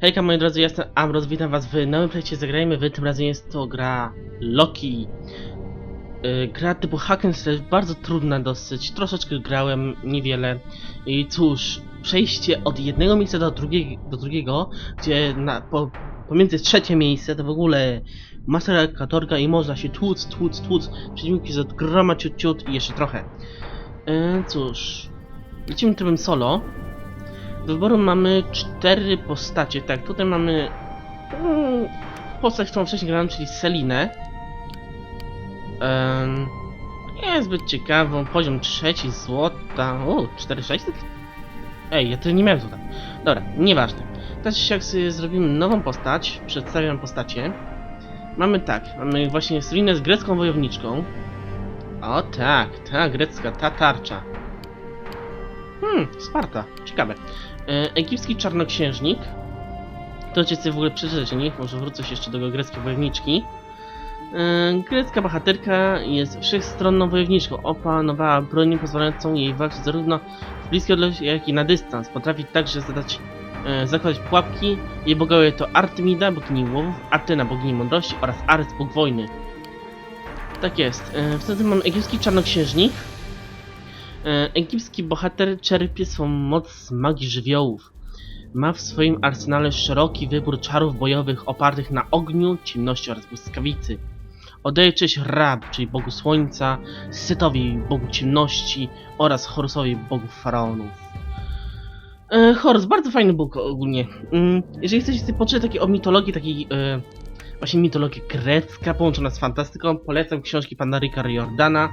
Hejka moi drodzy, jestem Amros, witam was w nowym projekcie Zagrajmy Wy, tym razem jest to gra Loki. Yy, gra typu hack and slash, bardzo trudna dosyć, troszeczkę grałem, niewiele. I cóż, przejście od jednego miejsca do, drugiego, do drugiego, gdzie na, po, pomiędzy trzecie miejsce to w ogóle masa katorga i można się tłuc, tłuc, tłuc, przeciwniki z groma ciut, ciut i jeszcze trochę. Yy, cóż, lecimy trybem solo. Do wyboru mamy cztery postacie. Tak, tutaj mamy mm, postać, którą wcześniej grałem, czyli Selinę. Um, niezbyt ciekawą. Poziom trzeci, złota. O, 4600? Ej, ja tyle nie miałem złota. Dobra, nieważne. Teraz jak sobie zrobimy nową postać, przedstawiam postacie. Mamy tak, mamy właśnie Selinę z grecką wojowniczką. O tak, ta grecka, ta tarcza. Hmm, Sparta, ciekawe. E, egipski czarnoksiężnik. To cię sobie w ogóle przeczytać o nich, może wrócę jeszcze do greckiej wojowniczki. E, grecka bohaterka jest wszechstronną wojowniczką. Opanowała broń pozwalającą jej walczyć zarówno w bliskiej odległości, jak i na dystans. Potrafi także zadać, e, zakładać pułapki. Jej bogowie to Artemida, bogini łowów, Athena, bogini mądrości oraz Ares, bóg wojny. Tak jest. E, wtedy mam egipski czarnoksiężnik. E, Egipski bohater czerpie swą moc z magii żywiołów. Ma w swoim arsenale szeroki wybór czarów bojowych opartych na ogniu, ciemności oraz błyskawicy. Oddaje cześć Rab, czyli bogu słońca, Setowi, bogu ciemności oraz Horusowi, bogu faraonów. E, Horus, bardzo fajny bóg ogólnie. Mm, jeżeli chcecie sobie poczytać takie o mitologii, takiej e, właśnie mitologia grecka połączona z fantastyką, polecam książki pana Ricka Riordana,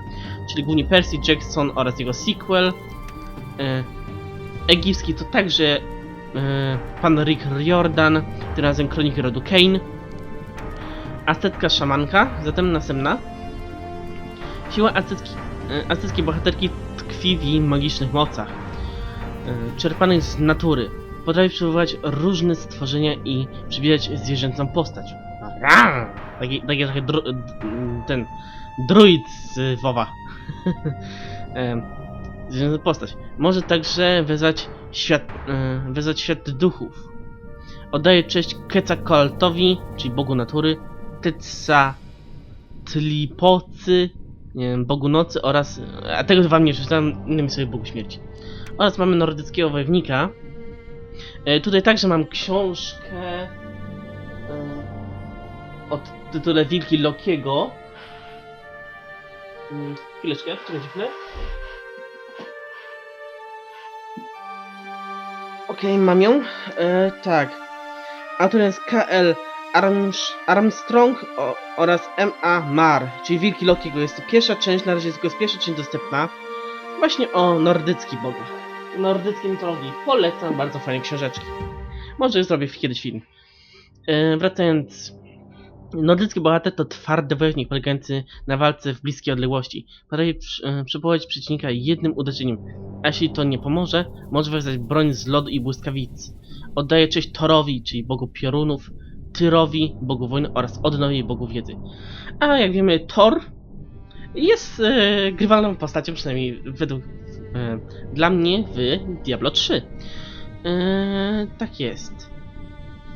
czyli głównie Percy Jackson oraz jego sequel. E, egipski to także e, pan Rick Riordan, tym razem Kroniki rodu Kane. Aztetka szamanka, zatem następna. Siła aztecki, e, bohaterki tkwi w jej magicznych mocach, e, czerpanych z natury. Potrafi przywoływać różne stworzenia i przybierać zwierzęcą postać. Taki, taki trochę dru, ten druid z WoWa. Postać. Może także wezwać świat, e, wezwać świat duchów. Oddaje cześć Quetzalcoatlowi, czyli bogu natury, Tlipocy, nie wiem, bogu nocy oraz, a tego wam nie przeczytam, innymi sobie bogu śmierci. Oraz mamy nordyckiego wojownika. E, tutaj także mam książkę o tytule Wilki Lokiego. Mm, Chwileczkę, czekajcie chwilę. Okej, mam ją. E, tak. Autor jest KL Arms, Armstrong oraz MA Mar, czyli Wilki Lokiego. Jest to pierwsza część, na razie jest tylko pierwsza część dostępna. Właśnie o nordyckich bogach. Nordyckiej mitologii. Polecam, bardzo fajne książeczki. Może zrobię kiedyś film. E, wracając. Nordycki bohater to twardy wojownik polegający na walce w bliskiej odległości. Potrafi przywołać przeciwnika jednym uderzeniem. A jeśli to nie pomoże, może wezwać broń z lodu i błyskawic. Oddaje cześć Thorowi, czyli bogu piorunów, Tyrowi, bogu wojny oraz Odnowi, bogu wiedzy. A jak wiemy, Thor jest e, grywalną postacią, przynajmniej według e, dla mnie w Diablo 3. E, tak jest.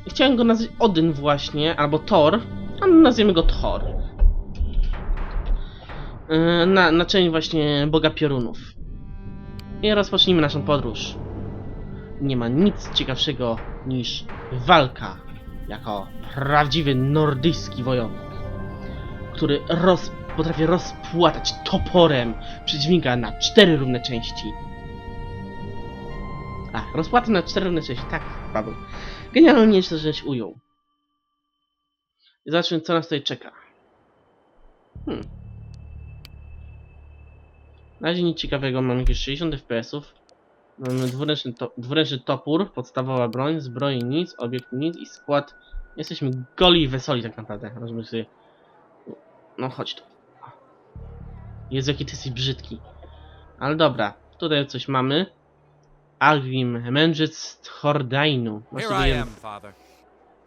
Chciałem go nazwać Odyn właśnie, albo Thor, a nazwiemy go Thor. E, na, na część właśnie boga piorunów. I rozpocznijmy naszą podróż. Nie ma nic ciekawszego niż walka jako prawdziwy nordyjski wojownik, który roz, potrafi rozpłatać toporem przeciwnika na cztery równe części. A, rozpłatę na cztery równe części, tak, Paweł. Genialnie to żeś ujął. I zobaczmy, co nas tutaj czeka. Hmm. Na razie nic ciekawego, mamy jakieś 60 FPS-ów. Mamy dwuręczny, to, dwuręczny topór, podstawowa broń, zbroi nic, obiekt nic i skład. Jesteśmy goli i wesoli tak naprawdę. Możemy sobie... No chodź tu. Jezu, jaki ty jesteś brzydki. Ale dobra, tutaj coś mamy. Algrim, mędrzec Hordainu. Here I am, Father.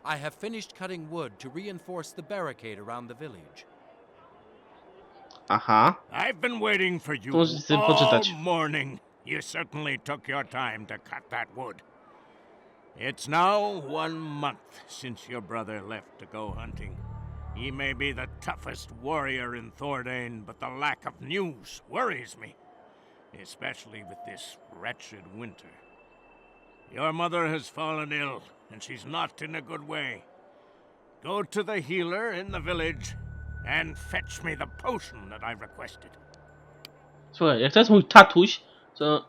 I have finished cutting wood to reinforce the barricade around the village. Aha. I've been waiting for you To możecie sobie all morning. You certainly took your time to cut that wood. It's now one month since your brother left to go hunting. He may be the toughest warrior in Thordane, but the lack of news worries me, especially with this wretched winter. Your mother has fallen ill, and she's not in a good way. Go to the healer in the village and fetch me the potion that I requested. Słuchaj, jak to jest mój tatuś, to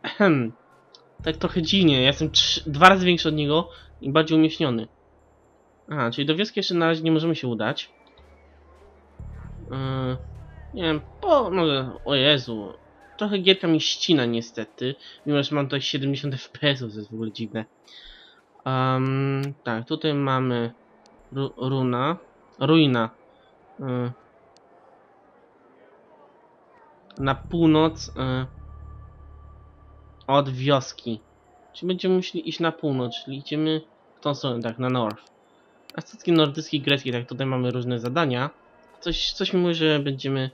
tak trochę dziwnie. Ja jestem trzy, dwa razy większy od niego i bardziej umieśniony. Aha, czyli do wioski jeszcze na razie nie możemy się udać. Yy, nie wiem, po, może, o Jezu. Trochę gierka mi ścina niestety, mimo że mam tutaj 70 fps, to jest w ogóle dziwne. Um, tak, tutaj mamy ru, runa, ruina. Yy, na północ y, od wioski. Czyli będziemy musieli iść na północ, czyli idziemy w tą stronę, tak, na north. A statki nordyckie i greckie, tak, tutaj mamy różne zadania. Coś, coś mi mówi, że będziemy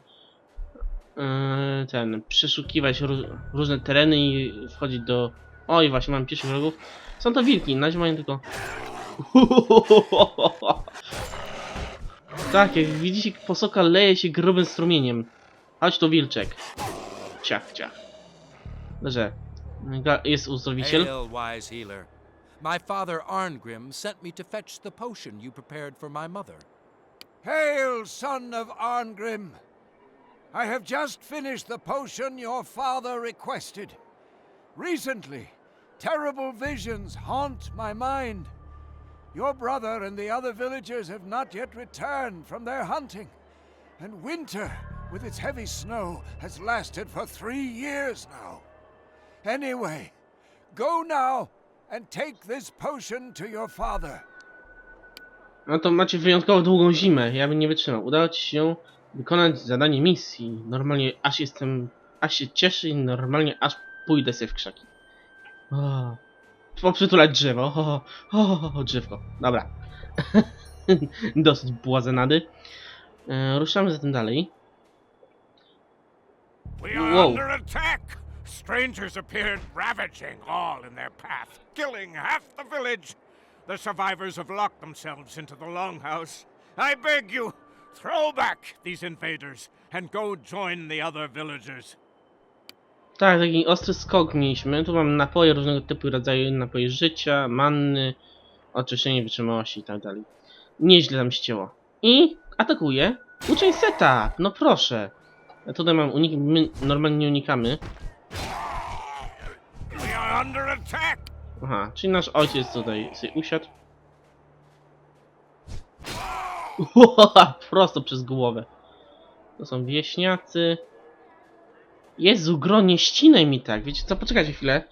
y, ten, przeszukiwać ró różne tereny i wchodzić do... Oj, właśnie, mam pierwszych wrogów. Są to wilki, na razie mają tylko... Tak, jak widzicie, posoka leje się grubym strumieniem. Chodź tu, wilczek. Ciach, ciach. Dobrze. Jest uzdrowiciel. My father Arngrim sent me to fetch the potion you prepared for my mother. Hail, son of Arngrim! I have just finished the potion your father requested. Recently, terrible visions haunt my mind. Your brother and the other villagers have not yet returned from their hunting, and winter, with its heavy snow, has lasted for three years now. Anyway, go now and take this potion to your father. No to macie wyjątkowo długą zimę. Ja bym nie wytrzymał. Udało ci się wykonać zadanie misji. Normalnie aż jestem... Aż się cieszę i normalnie aż pójdę sobie w krzaki. Poprzytulać drzewo. O, o, o, drzewko. Dobra. Dosyć błazenady. E, ruszamy zatem dalej. We are Whoa. under attack! Strangers appeared ravaging all in their path, killing half the village. The survivors have locked themselves into the longhouse. I beg you, throw back these invaders and go join the other villagers. Tak, taki ostry skok mieliśmy. Tu mam napoje różnego typu rodzaju, napoje życia, manny, oczyszczenie wytrzymałości i tak dalej. Nieźle tam ścięło. I atakuje uczeń seta! No proszę. Ja tutaj mam unik, my normalnie nie unikamy. Aha, czyli nasz ojciec tutaj sobie usiadł. Prosto przez głowę. To są wieśniacy. Jezu, gro, nie ścinaj mi tak. Wiecie co, poczekajcie chwilę.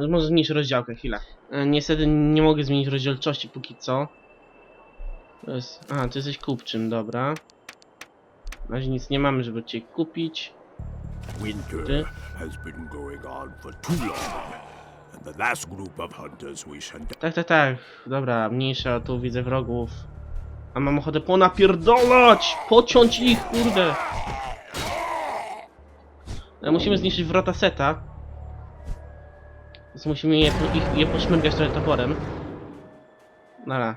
Yy, może zmniejszę rozdziałkę, chwilę. Yy, niestety nie mogę zmienić rozdzielczości póki co. To jest... Aha, ty jesteś kupczym, dobra. Na razie nic nie mamy, żeby cię kupić. Winter Ty? has been going on for too long, and the last group of hunters we sent Tak, tak, tak. Dobra, mniejsza, tu widzę wrogów. A mam ochotę ponapierdolać! Pociąć ich, kurde! Ale musimy zniszczyć wrota seta. Więc musimy je, ich, je poszmyrgać trochę toporem. Nara.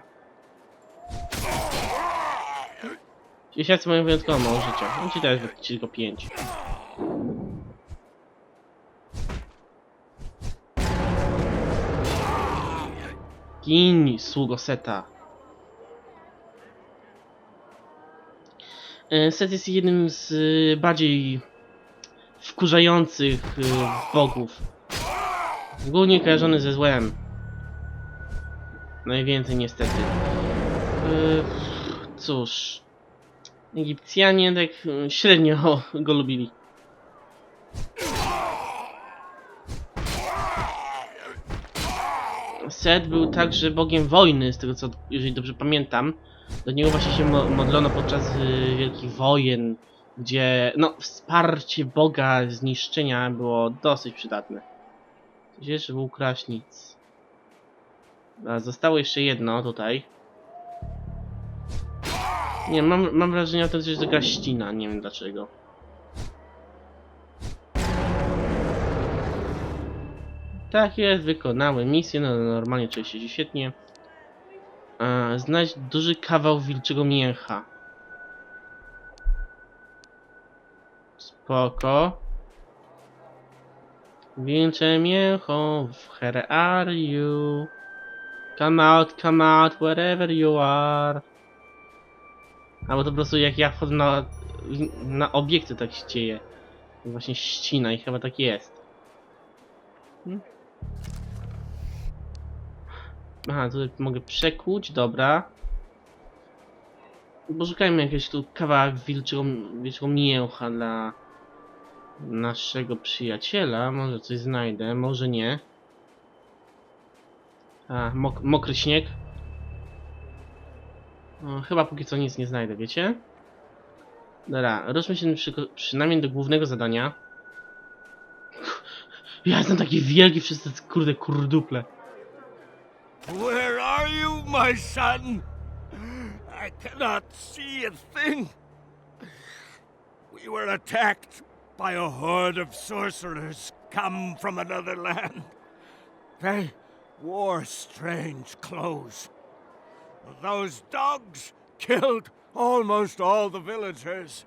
Dziesiątcy mają wyjątkowo mało życia. No ci też tylko pięć. Gin, sługo seta. E, Set jest jednym z y, bardziej wkurzających y, bogów. Głównie kojarzony ze złem. Najwięcej niestety. E, Cóż. Egipcjanie tak y, średnio go lubili. Set był także bogiem wojny, z tego co, jeżeli dobrze pamiętam. Do niego właśnie się mo modlono podczas y, wielkich wojen, gdzie no wsparcie boga zniszczenia było dosyć przydatne. Żeby ukraść nic. A, zostało jeszcze jedno tutaj. Nie, mam, mam wrażenie, że to jest taka ścina, nie wiem dlaczego. Tak jest, wykonały misję, no normalnie się świetnie. E, znajdź duży kawał wilczego mięcha. Spoko. Wilcze mięcho, where are you? Come out, come out, wherever you are. Albo to po prostu jak ja wchodzę na, na obiekty tak się dzieje. Właśnie ścina i chyba tak jest. Hmm? Aha, tutaj mogę przekuć, dobra. Poszukajmy jakiegoś tu kawałek wilczego, wilczego mięcha dla naszego przyjaciela. Może coś znajdę, może nie. A, mok mokry śnieg. No, chyba póki co nic nie znajdę, wiecie? Dobra, ruszmy się przy, przynajmniej do głównego zadania. Ja jestem taki wielki, wszyscy kurde kurduple. Where are you, my son? I cannot see a thing. We were attacked by a horde of sorcerers come from another land. They wore strange clothes. Those dogs killed almost all the villagers.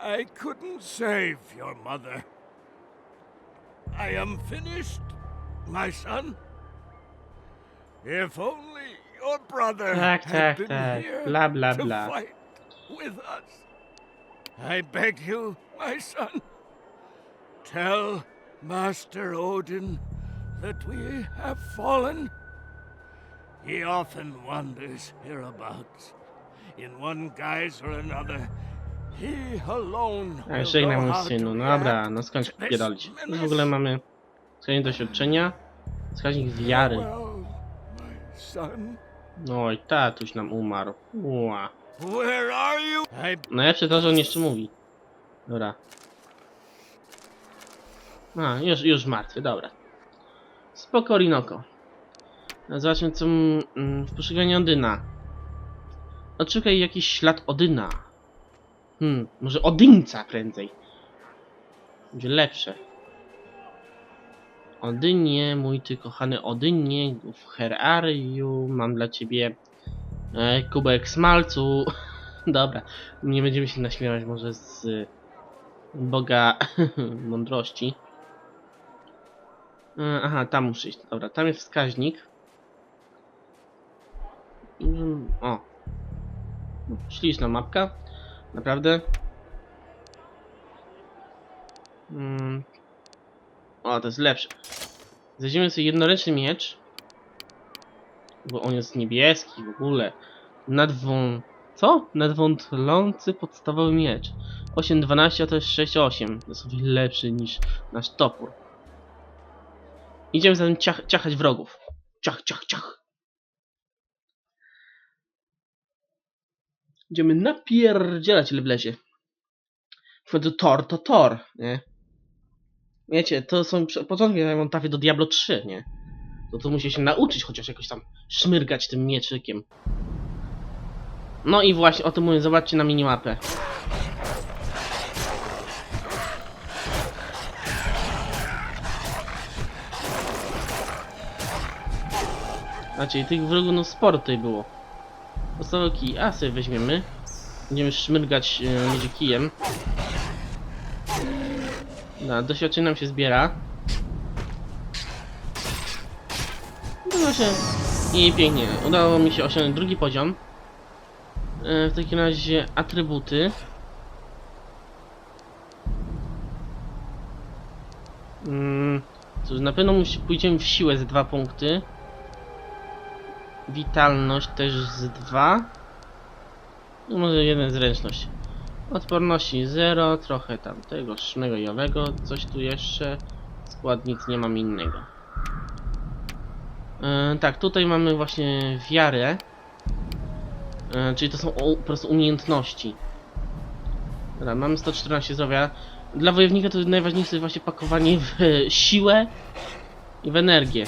I couldn't save your mother. I am finished, my son. If only your brother Tak, had been tak. here Bla, bla, to bla. fight with us. I beg you, my son, tell Master Odin that we have fallen. He often wanders hereabouts, in one guise or another. He alone will żegnam know mój how to synu. No react dobra, no skończ to this pierdolić. No w menace. ogóle mamy wskaźnik doświadczenia, wskaźnik wiary. Well, my son, Oj, tatuś nam umarł. Ua. Where are you? I Najlepsze to, że on jeszcze mówi. Dobra. A, już, już martwy, dobra. Spoko, Rinoko. Zobaczmy, co mm, w poszukiwaniu Odyna. Odszukaj jakiś ślad Odyna. Hmm, może Odyńca prędzej. Będzie lepsze. Odynie, mój ty kochany Odynie, w Herariu, mam dla ciebie e, kubek smalcu. Dobra, nie będziemy się naśmiewać może z y, Boga mądrości. E, Aha, tam muszę iść. Dobra, tam jest wskaźnik. Mm, O. Śliczna mapka. Naprawdę. Mm. O, to jest lepsze. Weźmiemy sobie jednoręczny miecz. Bo on jest niebieski w ogóle. Nadwą... Co? Nadwątlący podstawowy miecz. 8-12 a to jest 6-8. To jest o wiele lepszy niż nasz topór. Idziemy zatem ciach, ciachać wrogów. Ciach, ciach, ciach. Idziemy napierdzielać. W końcu Tor to Tor, nie? Wiecie, to są początki, jak on trafię do Diablo 3, nie? To to musi się nauczyć chociaż jakoś tam szmyrgać tym mieczykiem. No i właśnie o tym mówię, zobaczcie na minimapę. Znaczy, tych wrogów no sporo tutaj było. Podstawowy kij, a sobie weźmiemy. Będziemy szmyrgać między kijem. No, doświadczenie nam się zbiera. No właśnie. I pięknie. Udało mi się osiągnąć drugi poziom. E, w takim razie atrybuty. Mm, cóż, na pewno musi, pójdziemy w siłę z dwa punkty. Witalność też z dwa. No może jeden zręczność. Odporności 0, trochę tam tego szmego i owego, coś tu jeszcze. Składnic nie mam innego. E, tak, tutaj mamy właśnie wiarę. E, czyli to są u, po prostu umiejętności. Dobra, mamy 114 zdrowia. Dla wojownika to najważniejsze jest właśnie pakowanie w e, siłę i w energię.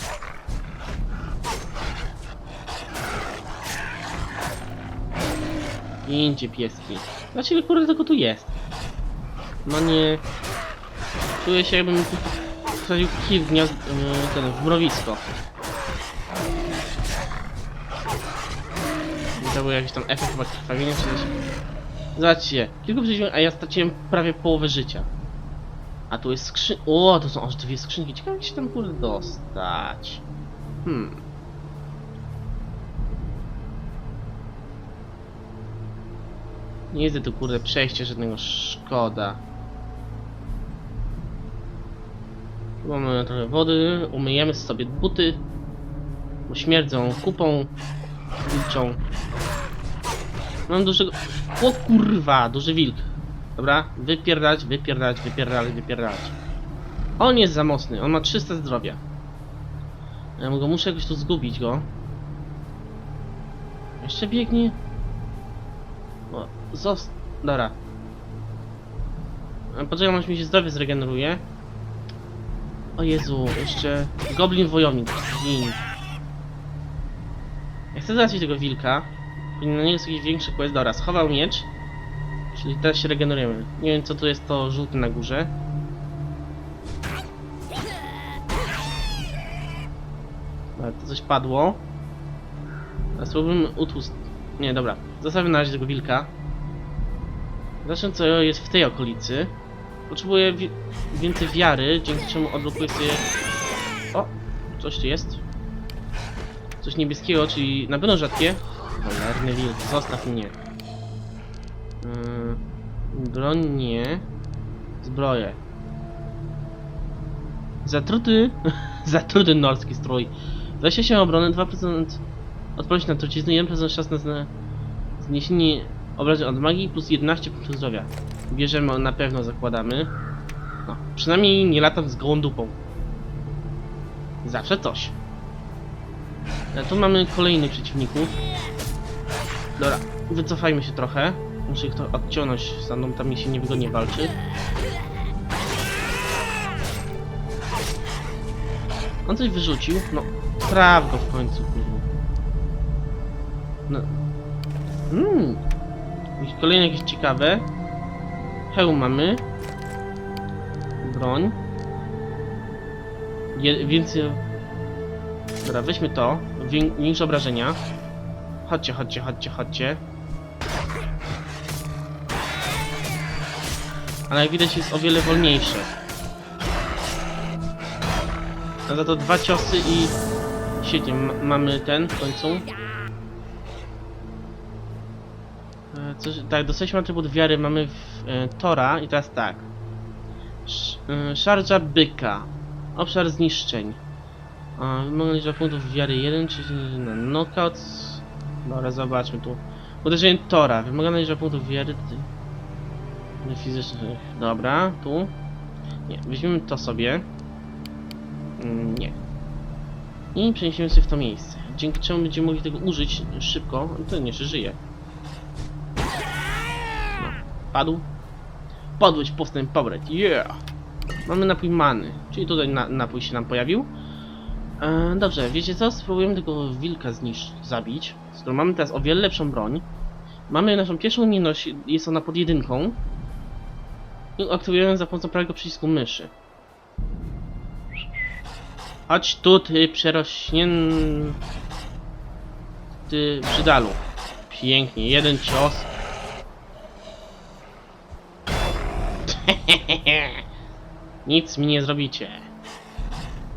Idzie pieski. Dlaczego kurde tylko tu jest? No nie. Czuję się jakbym wsadził kij w gniazd... Ten, w mrowisko. To był jakiś tam efekt chyba krwawienia czy coś. Zobaczcie, kilku przeciwników, a ja straciłem prawie połowę życia. A tu jest skrzyn... O, to są aż dwie skrzynki. Ciekawe jak się tam kurde dostać. Hmm. Nie widzę tu kurde przejścia żadnego, szkoda. Tu mamy trochę wody, umyjemy sobie buty, bo śmierdzą kupą wilczą. Mam dużego... O kurwa, duży wilk. Dobra, wypierdalać, wypierdalać, wypierdalać, wypierdalać. On jest za mocny, on ma 300 zdrowia. Ja go muszę jakoś tu zgubić go. Jeszcze biegnie. O, zost... Dobra. E, Poczekam aż mi się zdrowie zregeneruje. O Jezu, jeszcze... Goblin wojownik. Ja chcę załatwić tego wilka. Powinien na niego jest jakiś większy quest. Dobra, schował miecz. Czyli teraz się regenerujemy. Nie wiem co tu jest to żółte na górze. Dobra, to coś padło. Teraz spróbujmy utłust... Nie, dobra. Zostawię na razie tego wilka. Zacznę co jest w tej okolicy. Potrzebuję wi więcej wiary, dzięki czemu odblokuję sobie... O! Coś tu jest. Coś niebieskiego, czyli na pewno rzadkie. Cholerny wilk, zostaw mnie. Yy, broń nie. Zbroje. Zatruty... Zatruty norski strój. 27 obrony, 2% odporność na trucizny, 1% szans na zniesienie obrażeń od magii plus 11 punktów zdrowia. Bierzemy, na pewno zakładamy. No, przynajmniej nie latam z gołą dupą. Zawsze coś. A tu mamy kolejnych przeciwników. Dobra, wycofajmy się trochę. Muszę ich to odciągnąć, mną tam mi się niewygodnie walczy. On coś wyrzucił? No, go w końcu, kurwa. No. Mmm. Kolejne jakieś ciekawe. Hełm mamy. Broń. Je, więcej... Dobra, weźmy to. Wię, większe obrażenia. Chodźcie, chodźcie, chodźcie, chodźcie. Ale jak widać jest o wiele wolniejsze. A za to dwa ciosy i... Świetnie, ma- mamy ten w końcu. E, Coś, tak, dostaliśmy atrybut wiary, mamy w, e, Tora i teraz tak. Sz, e, szarża byka. Obszar zniszczeń. A, Wymagana liczba punktów wiary 1, czyli na knockout. Dobra, zobaczmy tu. Uderzenie Tora. Wymagana liczba punktów wiary. ty- Fizycznych. Dobra, tu. Nie, weźmiemy to sobie. Mm, Nie. I przeniesiemy się w to miejsce. Dzięki czemu będziemy mogli tego użyć szybko. Ten jeszcze żyje. No, padł. Podłeś postęp powrót. Yeah! Mamy napój many, czyli tutaj na, napój się nam pojawił. E, dobrze, wiecie co? Spróbujemy tego wilka zniszczyć, zabić. Którą mamy teraz o wiele lepszą broń. Mamy naszą pierwszą umiejętność, jest ona pod jedynką. I aktywujemy za pomocą prawego przycisku myszy. Chodź tu, ty przerośnięty brzydalu. Pięknie, jeden cios. Nic mi nie zrobicie.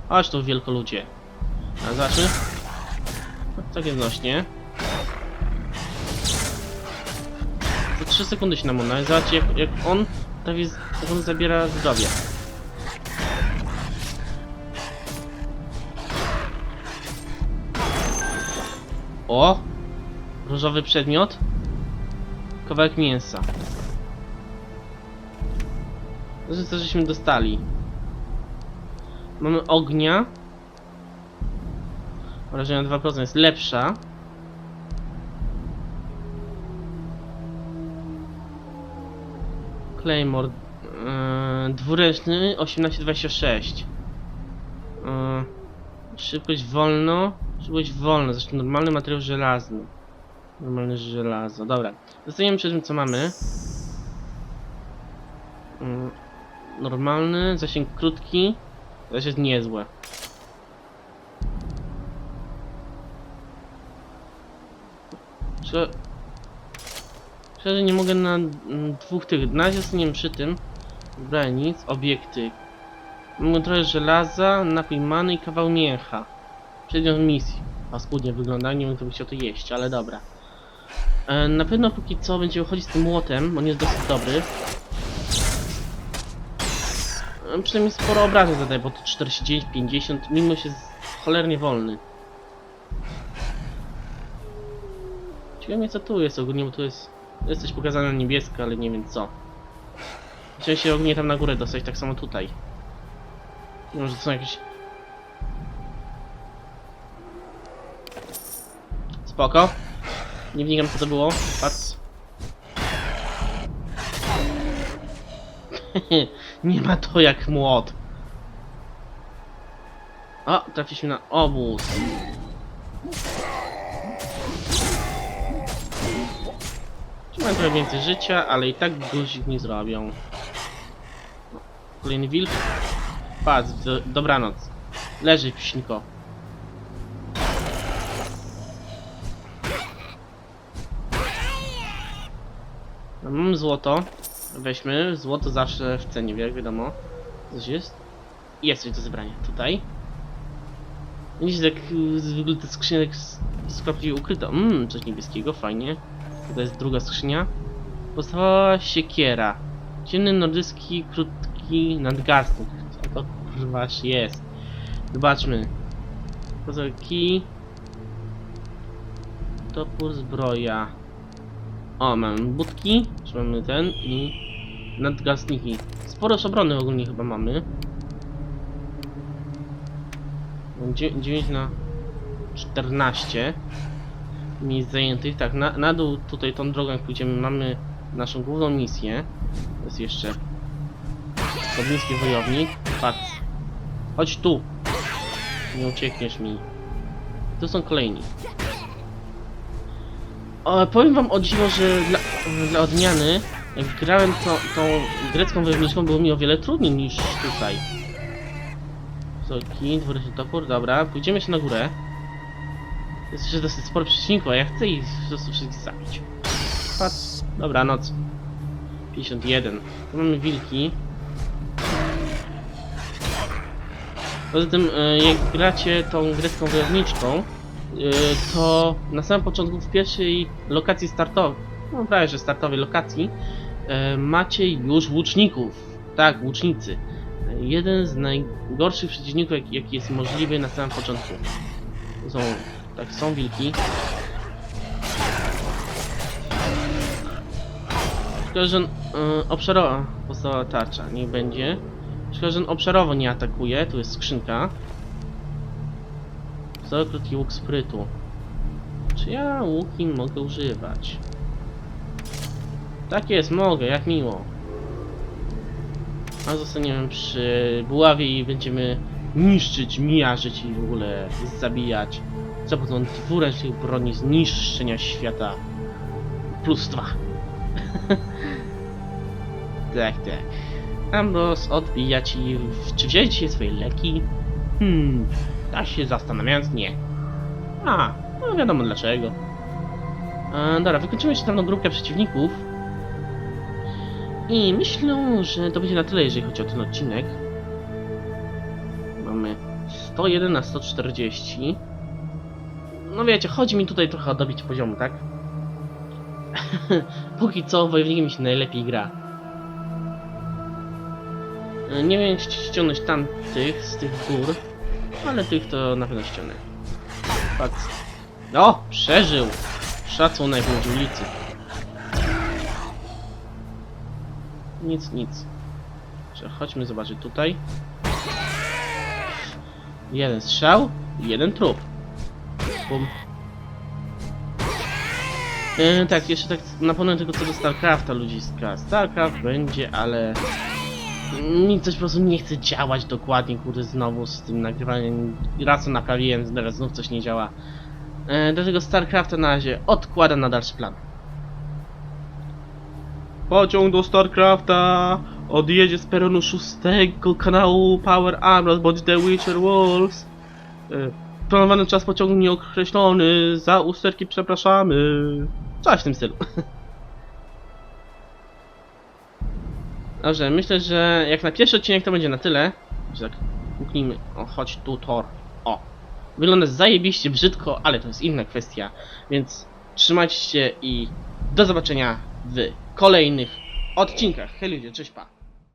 Chodź tu, wielkoludzie. A zacznę? No, Takie znośnie. Za 3 sekundy się nam uda. Zobaczcie, jak, jak on jak on zabiera zdrowie. O! Różowy przedmiot. Kawałek mięsa. To żeśmy dostali. Mamy ognia. Wrażenie 2% jest lepsza. Claymore. Yy, dwuręczny 1826. Yy, szybkość wolno. Szybkość wolno, zresztą normalny materiał żelazny. Normalne żelazo, dobra. Zostaniemy przy tym co mamy. Yy, normalny, zasięg krótki. Też jest niezłe. Szczerze, szczerze nie mogę na mm, dwóch tych, na razie przy tym. Wybrałem nic, obiekty. Mam trochę żelaza, napój many i kawał mięcha. Przedmiot misji. Paskudnie wygląda, nie wiem kto by chciał to jeść, ale dobra. E, na pewno póki co będzie chodzić z tym młotem, on jest dosyć dobry. E, przynajmniej sporo obrażeń zadaje, bo to 49, 50, mimo się jest cholernie wolny. Ciekawe mnie co tu jest ogólnie, bo tu jest, jest coś pokazane na niebiesko, ale nie wiem co. Chciałem się ogólnie tam na górę dostać, tak samo tutaj. Może to są jakieś... Spoko. Nie wnikam co to było. Patrz. nie ma to jak młot. O, trafiliśmy na obóz. Mają trochę więcej życia, ale i tak guzik nie zrobią. Kolejny wilk. Patrz, do, dobranoc. Leży pśniko. No, Mam złoto. Weźmy. Złoto zawsze w cenie, jak wiadomo. Coś jest? Jest coś do zebrania. Tutaj. Widzicie, tak y, z- wygląda ta skrzynia tak s- skropnie ukryta. Mmm, coś niebieskiego, fajnie. Tutaj jest druga skrzynia. Podstawowa siekiera. Ciemny nordycki, krótki nadgarstek. Co to kurwa jest? Zobaczmy. Pozor kij. Topór, zbroja. O, mamy budki, czy mamy ten i nadgarstniki. Sporo z obrony ogólnie chyba mamy. Mam dzie- 9 na 14 miejsc zajętych. Tak, na, na dół tutaj tą drogą jak pójdziemy mamy naszą główną misję. To jest jeszcze podmiejski wojownik. Patrz. Chodź tu. Nie uciekniesz mi. Tu są kolejni. O, powiem wam o dziwo, że dla, dla odmiany, jak grałem to, tą grecką wojowniczką, było mi o wiele trudniej niż tutaj. Soki, dwuręczny topór, dobra, pójdziemy się na górę. Jest jeszcze dosyć sporo przeciwników, a ja chcę ich po prostu wszystkich zabić. Patrz, dobra, noc. 51. Tu mamy wilki. Poza tym, e, jak gracie tą grecką wojowniczką, e, to na samym początku w pierwszej lokacji startowej, no prawie że startowej lokacji, macie już łuczników. Tak, łucznicy. E, Jeden z najgorszych przeciwników, jaki, jest możliwy na samym początku. Są, tak, są wilki. Szkoda, że on, e, obszarowa podstawowa tarcza, niech będzie. Szkoda, że on obszarowo nie atakuje, tu jest skrzynka. Cały krótki łuk sprytu. Czy ja łuki mogę używać? Tak jest, mogę, jak miło. A zostaniemy przy buławie i będziemy niszczyć, miażyć i w ogóle zabijać. Co potem dwuręcznych broni zniszczenia świata. Plus dwa. tak, tak. Ambros odbija ci. Czy wziąłeś dzisiaj swoje leki? Hmm, tak się zastanawiając, nie. A, no wiadomo dlaczego. E, dobra, wykończymy jeszcze tam grupkę przeciwników. I myślę, że to będzie na tyle, jeżeli chodzi o ten odcinek. Mamy 101 na 140. No wiecie, chodzi mi tutaj trochę o dobicie poziomu, tak? Póki co wojownikiem mi się najlepiej gra. E, Nie wiem ści- ściągnąć tamtych z tych gór, ale tych to na pewno ściągnę. Patrz. O! Przeżył! Szacunek ludzi ulicy. Nic, nic. Chodźmy zobaczyć tutaj. Jeden strzał, jeden trup. Bum. E, tak, jeszcze tak napomnę tylko co do StarCrafta ludziska. StarCraft będzie, ale mi coś po prostu nie chce działać dokładnie, kurde, znowu z tym nagrywaniem. Raz to naprawiłem, teraz znów coś nie działa. E, dlatego StarCrafta na razie odkładam na dalszy plan. Pociąg do StarCrafta! odjedzie z peronu szóstego kanału Power Armor bądź The Witcher Wolves. E, Planowany czas pociągu nieokreślony, za usterki przepraszamy. Coś w tym stylu. Dobrze, myślę, że jak na pierwszy odcinek to będzie na tyle. Tak puknijmy. O, chodź tu, Thor. O. Wygląda zajebiście brzydko, ale to jest inna kwestia. Więc trzymajcie się i do zobaczenia w kolejnych odcinkach. Hej ludzie, cześć pa.